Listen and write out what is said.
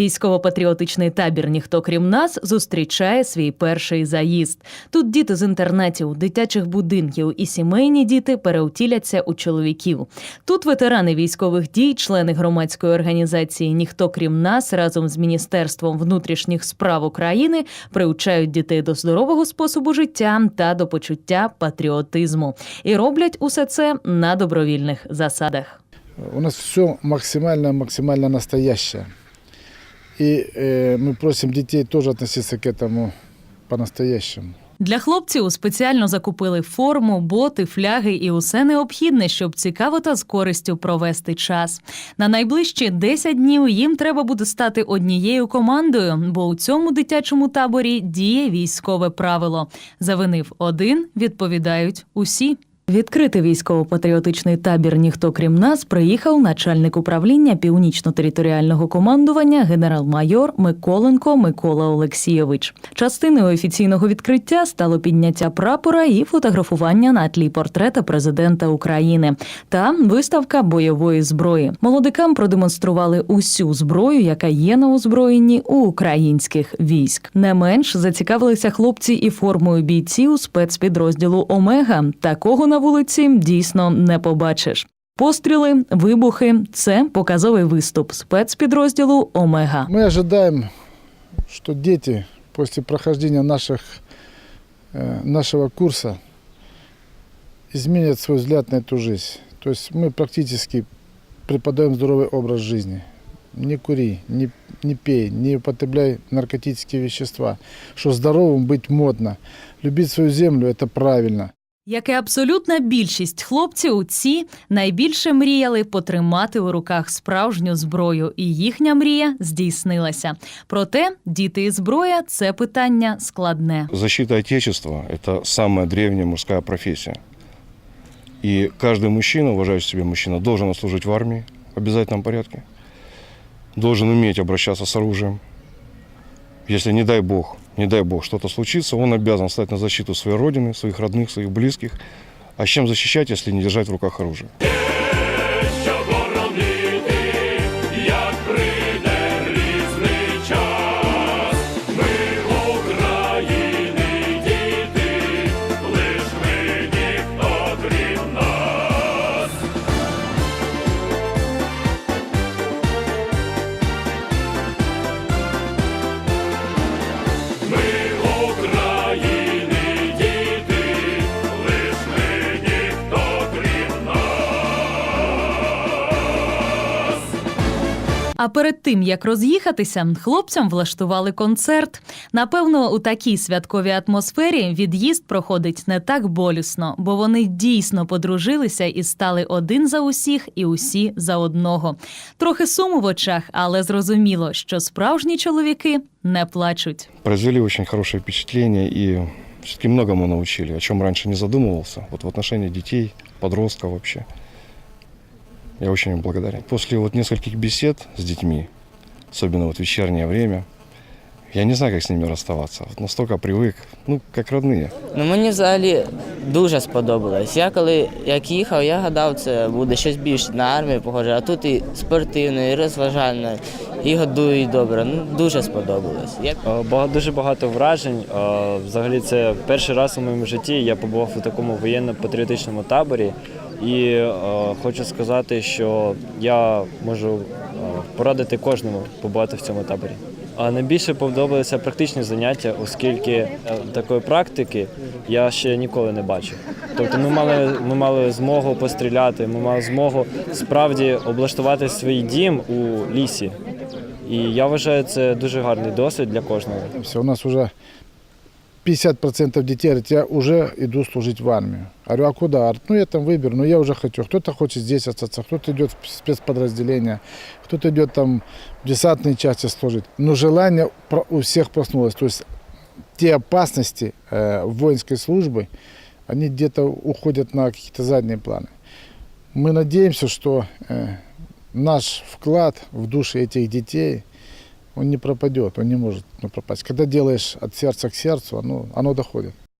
Військово-патріотичний табір Ніхто крім нас зустрічає свій перший заїзд. Тут діти з інтернатів, дитячих будинків і сімейні діти переутіляться у чоловіків. Тут ветерани військових дій, члени громадської організації Ніхто крім нас разом з Міністерством внутрішніх справ України приучають дітей до здорового способу життя та до почуття патріотизму. І роблять усе це на добровільних засадах. У нас все максимально-максимально настоящее. И э, мы просим детей тоже относиться к этому по-настоящему. Для хлопців спеціально закупили форму, боти, фляги і усе необхідне, щоб цікаво та з користю провести час. На найближчі 10 днів їм треба буде стати однією командою, бо у цьому дитячому таборі діє військове правило: завинив один, відповідають усі. Відкрити військово-патріотичний табір ніхто крім нас приїхав начальник управління північно-територіального командування генерал-майор Миколенко Микола Олексійович. Частиною офіційного відкриття стало підняття прапора і фотографування на тлі портрета президента України та виставка бойової зброї. Молодикам продемонстрували усю зброю, яка є на озброєнні у українських військ. Не менш зацікавилися хлопці і формою бійців спецпідрозділу Омега. Такого на вулиці дійсно не побачиш. Постріли, вибухи це показовий виступ спецпідрозділу Омега. Мы ожидаем, что дети после прохождения наших, э, нашего курса изменят свой взгляд на эту жизнь. То есть мы практически преподаем здоровый образ жизни. Не кури, не, не пей, не употребляй наркотические вещества. Что здоровым быть модно. Любить свою землю – это правильно. Як і абсолютна більшість хлопців, ці найбільше мріяли потримати у руках справжню зброю, і їхня мрія здійснилася. Проте діти і зброя це питання складне. Защита Отечества – это самая древняя мужская профессия. И каждый мужчина, уважающий себя мужчина, должен служить в армии в обязательном порядке, должен уметь обращаться с оружием. Если, не дай бог, не дай бог, что-то случится, он обязан стать на защиту своей родины, своих родных, своих близких. А чем защищать, если не держать в руках оружие? А перед тим як роз'їхатися, хлопцям влаштували концерт. Напевно, у такій святковій атмосфері від'їзд проходить не так болісно, бо вони дійсно подружилися і стали один за усіх і усі за одного. Трохи суму в очах, але зрозуміло, що справжні чоловіки не плачуть. Произвели очень хорошее впечатление и все-таки многому научили, о чем раньше не задумывался. Вот в отношении детей, подростков вообще. Я очень им благодарен. После вот нескольких бесед с детьми, особенно вот в вечернее время, я не знаю, как с ними расставаться. Вот настолько привык, ну, как родные. Ну, мені взагалі дуже сподобалось. Я коли як їхав, я гадав, це буде щось більше на армію похоже, а тут і спортивно, і розважально, і годують добре. Ну, дуже сподобалось. Я Е, дуже багато вражень. Е, Взагалі, це перший раз у моєму житті я побував у такому воєнно-патріотичному таборі. І е, хочу сказати, що я можу е, порадити кожному побувати в цьому таборі. А найбільше подобалися практичні заняття, оскільки е, такої практики я ще ніколи не бачив. Тобто ми мали, ми мали змогу постріляти, ми мали змогу справді облаштувати свій дім у лісі. І я вважаю, це дуже гарний досвід для кожного. Все, у нас уже 50% детей говорят, я уже иду служить в армию. Говорю, а куда? Говорят, ну я там выберу, но я уже хочу. Кто-то хочет здесь остаться, кто-то идет в спецподразделение, кто-то идет там в десантные части служить. Но желание у всех проснулось. То есть те опасности э, воинской службы, они где-то уходят на какие-то задние планы. Мы надеемся, что э, наш вклад в души этих детей, он не пропадет, он не может пропасть. Когда делаешь от сердца к сердцу, оно, оно доходит.